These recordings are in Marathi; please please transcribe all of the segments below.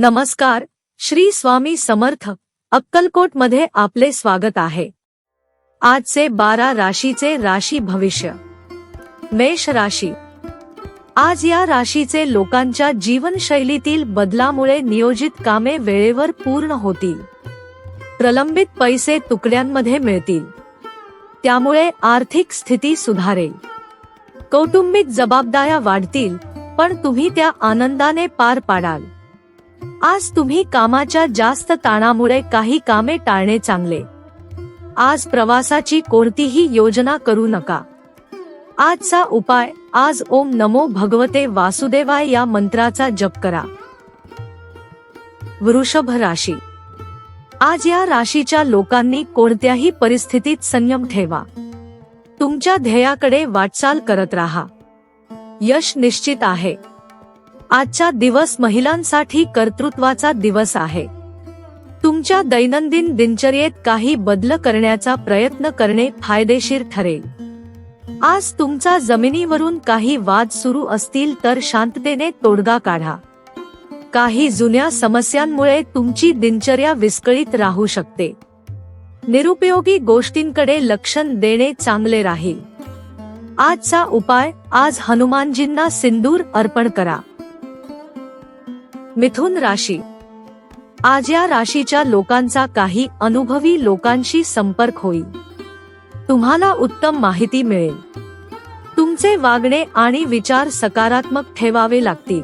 नमस्कार श्री स्वामी समर्थ अक्कलकोटमध्ये आपले स्वागत आहे. आजचे बारा राशीचे राशी भविष्य. मेष राशी. आज या राशीचे लोकांच्या जीवनशैलीतील बदलामुळे नियोजित कामे वेळेवर पूर्ण होतील. प्रलंबित पैसे तुकड्यांमध्ये मिळतील. त्यामुळे आर्थिक स्थिती सुधारेल. कौटुंबिक जबाबदाऱ्या वाढतील पण तुम्ही त्या आनंदाने पार पाडाल. आज तुम्ही कामाच्या जास्त ताणामुळे काही कामे टाळणे चांगले. आज प्रवासाची कोणतीही योजना करू नका. आजचा उपाय आज ओम नमो भगवते वासुदेवाय या मंत्राचा जप करा. वृषभ राशी. आज या राशीच्या लोकांनी कोणत्याही परिस्थितीत संयम ठेवा. तुमच्या ध्येयाकडे वाटचाल करत राहा. यश निश्चित आहे. आजचा दिवस महिलांसाठी कर्तृत्वाचा दिवस आहे. तुमच्या दैनंदिन दिनचर्येत काही बदल करण्याचा प्रयत्न करणे फायदेशीर ठरेल. आज तुमचा जमिनीवरून काही वाद सुरू असतील तर शांततेने तोडगा काढा. काही जुन्या समस्यांमुळे तुमची दिनचर्या विस्कळीत राहू शकते. निरुपयोगी गोष्टींकडे लक्ष देणे चांगले राहील. आजचा उपाय आज हनुमानजींना सिंदूर अर्पण करा. मिथुन राशी. आज या राशीच्या लोकांचा काही अनुभवी लोकांशी संपर्क होईल. तुम्हाला उत्तम माहिती मिळेल. तुमचे वागणे आणि विचार सकारात्मक ठेवावे लागतील.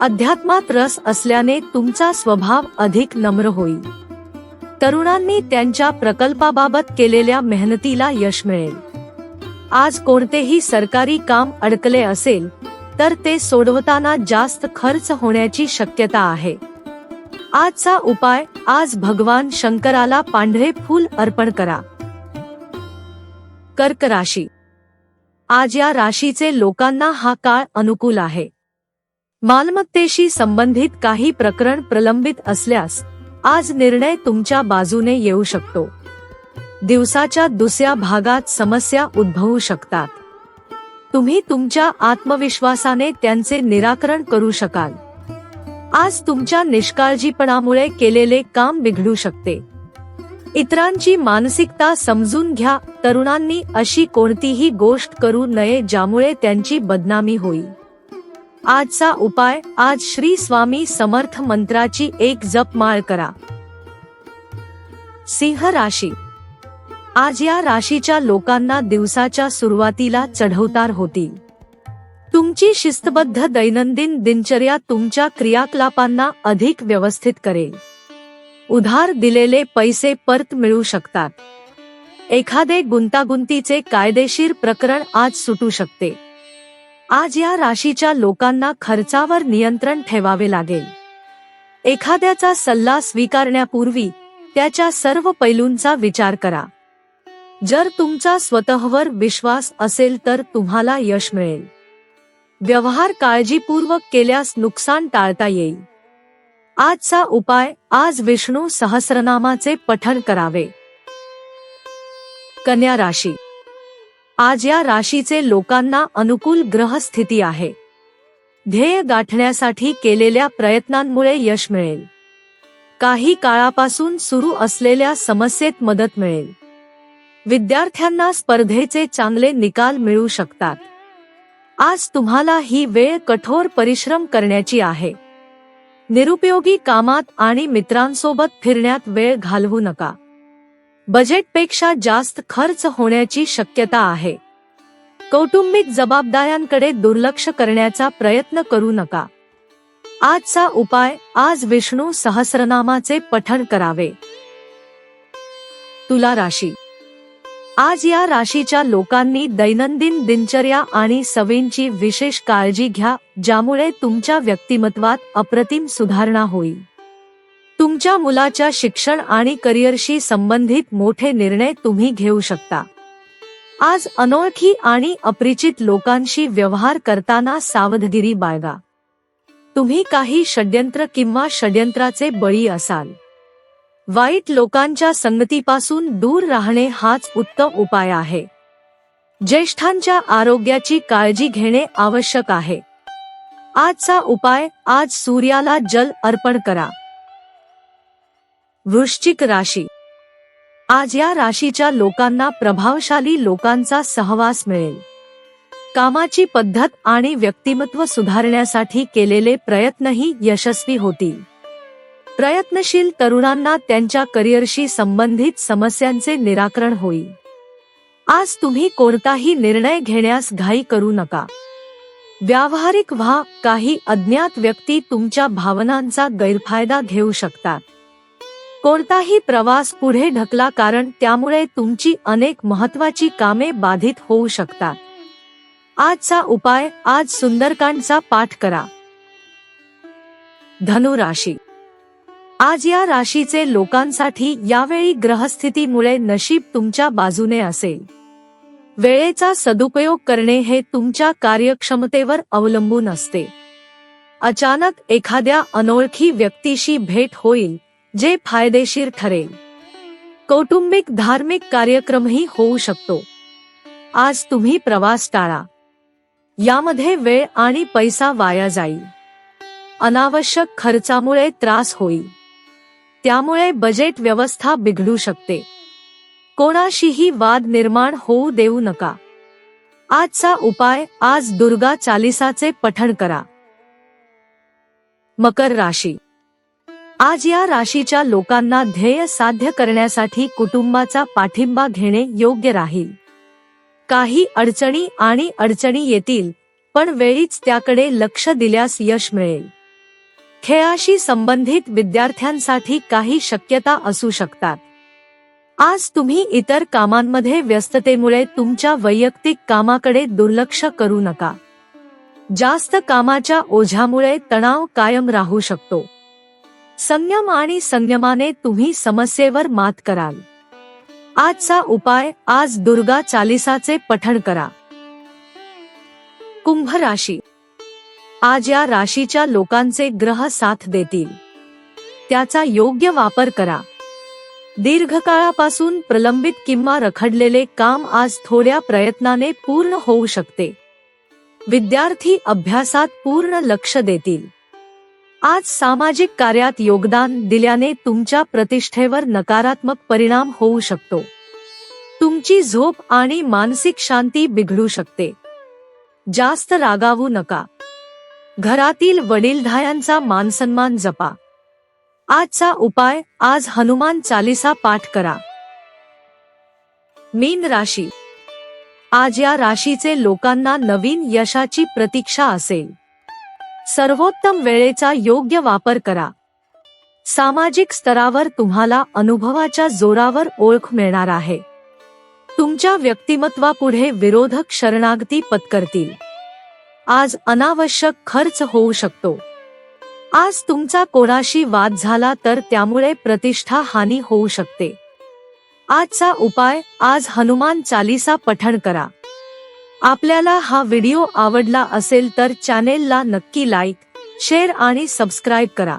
अध्यात्मात रस असल्याने तुमचा स्वभाव अधिक नम्र होईल. तरुणांनी त्यांच्या प्रकल्पाबाबत केलेल्या मेहनतीला यश मिळेल. आज कोणतेही सरकारी काम अडकले असेल तर ते सोडवताना जास्त खर्च होण्याची शक्यता आहे. आजचा उपाय आज भगवान शंकराला पांढरे फूल अर्पण करा. कर्क राशी. आज या राशीचे लोकांना हा काळ अनुकूल आहे. मालमत्तेशी संबंधित काही प्रकरण प्रलंबित असल्यास आज निर्णय तुमच्या बाजूने येऊ शकतो. दिवसाच्या दुसऱ्या भागात समस्या उद्भवू शकतात. तुम्ही तुमच्या आत्मविश्वासाने त्यांचे निराकरण करू शकाल. आज तुमच्या निष्काळजीपणामुळे केलेले काम बिघडू शकते. इतरांची मानसिकता समजून घ्या तरुणांनी अशी कोणतीही गोष्ट करू नये ज्यामुळे त्यांची बदनामी होईल. आजचा उपाय आज श्री स्वामी समर्थ मंत्राची एक जपमाळ करा. सिंह राशी आज या राशीच्या लोकांना दिवसाच्या सुरुवातीला चढवतार होतील. तुमची शिस्तबद्ध दैनंदिन दिनचर्या तुमच्या क्रियाकलापांना अधिक व्यवस्थित करेल. उधार दिलेले पैसे परत मिळू शकतात. एखादे गुंतागुंतीचे कायदेशीर प्रकरण आज सुटू शकते. आज या राशीच्या लोकांना खर्चावर नियंत्रण ठेवावे लागेल. एखाद्याचा सल्ला स्वीकारण्यापूर्वी त्याच्या सर्व पैलूंचा विचार करा. जर तुमचा स्वतःवर विश्वास असेल तर तुम्हाला यश मिळेल. व्यवहार काळजीपूर्वक केल्यास नुकसान टाळता येईल. आजचा उपाय आज विष्णू सहस्रनामाचे पठण करावे. कन्या राशी. आज या राशीचे लोकांना अनुकूल ग्रह स्थिती आहे. ध्येय गाठण्यासाठी केलेल्या प्रयत्नांमुळे यश मिळेल. काही काळापासून सुरू असलेल्या समस्येत मदत मिळेल. विद्यार्थ्यांना स्पर्धेचे चांगले निकाल मिळू शकतात. आज तुम्हाला ही वेळ कठोर परिश्रम करण्याची आहे. निरुपयोगी कामात आणि मित्रांसोबत फिरण्यात वेळ घालवू नका. बजेटपेक्षा जास्त खर्च होण्याची शक्यता आहे. कौटुंबिक जबाबदाऱ्यांकडे दुर्लक्ष करण्याचा प्रयत्न करू नका. आजचा उपाय आज विष्णू सहस्रनामाचे पठण करावे. तुला राशी आज या राशीच्या लोकांनी दैनंदिन दिनचर्या आणि सवयींची विशेष काळजी घ्या ज्यामुळे तुमच्या व्यक्तिमत्वात अप्रतिम सुधारणा होईल. तुमच्या मुलाच्या शिक्षण आणि करिअरशी संबंधित मोठे निर्णय तुम्ही घेऊ शकता. आज अनोळखी आणि अपरिचित लोकांशी व्यवहार करताना सावधगिरी बाळगा. तुम्ही काही षड्यंत्र किंवा षड्यंत्राचे बळी असाल. वाईट लोकांच्या संगतीपासून दूर राहणे हाच उत्तम उपाय आहे. ज्येष्ठांच्या आरोग्याची काळजी घेणे आवश्यक आहे. आजचा उपाय आज सूर्याला जल अर्पण करा. वृश्चिक राशी. आज या राशीच्या लोकांना प्रभावशाली लोकांचा सहवास मिळेल. कामाची पद्धत आणि व्यक्तिमत्व सुधारण्यासाठी केलेले प्रयत्नही यशस्वी होतील. प्रयत्नशील तरुणांना त्यांच्या करिअरशी संबंधित समस्यांचे निराकरण होईल. आज तुम्ही कोणताही निर्णय घेण्यास घाई करू नका. व्यावहारिक व्हा काही अज्ञात व्यक्ती तुमच्या भावनांचा गैरफायदा घेऊ शकतात. कोणताही प्रवास पुढे ढकला कारण त्यामुळे तुमची अनेक महत्वाची कामे बाधित होऊ शकतात. आजचा उपाय आज सुंदरकांडचा पाठ करा. धनुराशी आज या राशीचे लोकांसाठी यावेळी ग्रहस्थितीमुळे नशीब तुमच्या बाजूने असेल. वेळेचा सदुपयोग करणे हे तुमच्या कार्यक्षमतेवर अवलंबून असते. अचानक एखाद्या अनोळखी व्यक्तीशी भेट होईल जे फायदेशीर ठरेल. कौटुंबिक धार्मिक कार्यक्रमही होऊ शकतो. आज तुम्ही प्रवास टाळा. यामध्ये वेळ आणि पैसा वाया जाईल. अनावश्यक खर्चामुळे त्रास होईल. त्यामुळे बजेट व्यवस्था बिघडू शकते. कोणाशीही वाद निर्माण होऊ देऊ नका. आजचा उपाय आज दुर्गा चालिसाचे पठण करा. मकर राशी. आज या राशीच्या लोकांना ध्येय साध्य करण्यासाठी कुटुंबाचा पाठिंबा घेणे योग्य राहील. काही अडचणी आणि अडचणी येतील पण वेळीच त्याकडे लक्ष दिल्यास यश मिळेल. खेळाशी संबंधित विद्यार्थ्यांसाठी काही शक्यता असू शकतात. आज तुम्ही इतर कामांमध्ये व्यस्ततेमुळे तुमच्या वैयक्तिक कामाकडे दुर्लक्ष करू नका. जास्त कामाच्या ओझ्यामुळे तणाव कायम राहू शकतो. संयम आणि संयमाने तुम्ही समस्येवर मात कराल. आजचा उपाय आज दुर्गा चालिसाचे पठण करा. कुंभ राशी आज या राशीच्या लोकांचे ग्रह साथ देतील. त्याचा योग्य वापर करा. दीर्घकाळापासून प्रलंबित किंवा रखडलेले काम आज थोड्या प्रयत्नाने पूर्ण होऊ शकते. विद्यार्थी अभ्यासात पूर्ण लक्ष देतील. आज सामाजिक कार्यात योगदान दिल्याने तुमच्या प्रतिष्ठेवर नकारात्मक परिणाम होऊ शकतो. तुमची झोप आणि मानसिक शांती बिघडू शकते. जास्त रागावू नका. घरातील वडीलधायांचा मानसन्मान जपा. आजचा उपाय आज हनुमान चालिसा पाठ करा. मीन राशी. आज या राशीचे लोकांना नवीन यशाची प्रतीक्षा असेल. सर्वोत्तम वेळेचा योग्य वापर करा. सामाजिक स्तरावर तुम्हाला अनुभवाच्या जोरावर ओळख मिळणार आहे. तुमच्या व्यक्तिमत्वापुढे विरोधक शरणागती पत्करतील. आज अनावश्यक खर्च होऊ शकतो. आज तुमचा कोणाशी वाद झाला तर त्यामुळे प्रतिष्ठा हानी होऊ शकते. आजचा उपाय आज हनुमान चालीसा पठण करा. आपल्याला हा व्हिडिओ आवडला असेल तर चॅनेलला नक्की लाईक शेअर आणि सबस्क्राईब करा.